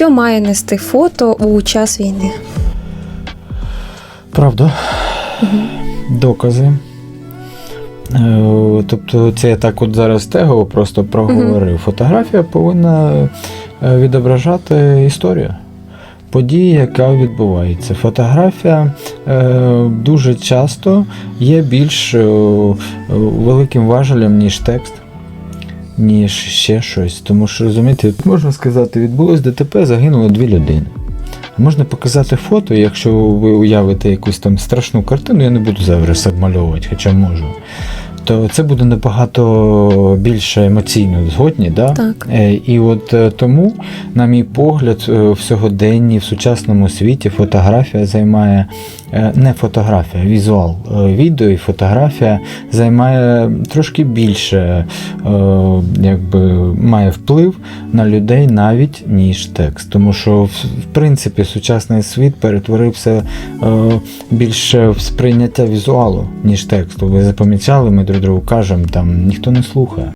Що має нести фото у час війни? Правда. Докази. Е, Тобто, це я так от зараз тегово просто проговорив. Фотографія повинна е, відображати історію. Події, яка відбувається. Фотографія е, дуже часто є більш е, великим важелем, ніж текст, ніж ще щось. Тому що, розумієте, можна сказати, відбулось ДТП, загинуло дві людини. Можна показати фото, якщо ви уявите якусь там страшну картину, я не буду зараз обмальовувати, хоча можу. То це буде набагато більше емоційно згодні, да? Так. Е, І от е, тому, на мій погляд, е, в сьогоденні, в сучасному світі фотографія займає не фотографія, візуал. Відео і фотографія займає трошки більше, якби має вплив на людей навіть ніж текст. Тому що, в принципі, сучасний світ перетворився більше в сприйняття візуалу, ніж тексту. Ви запомічали, ми друг другу кажемо, там ніхто не слухає.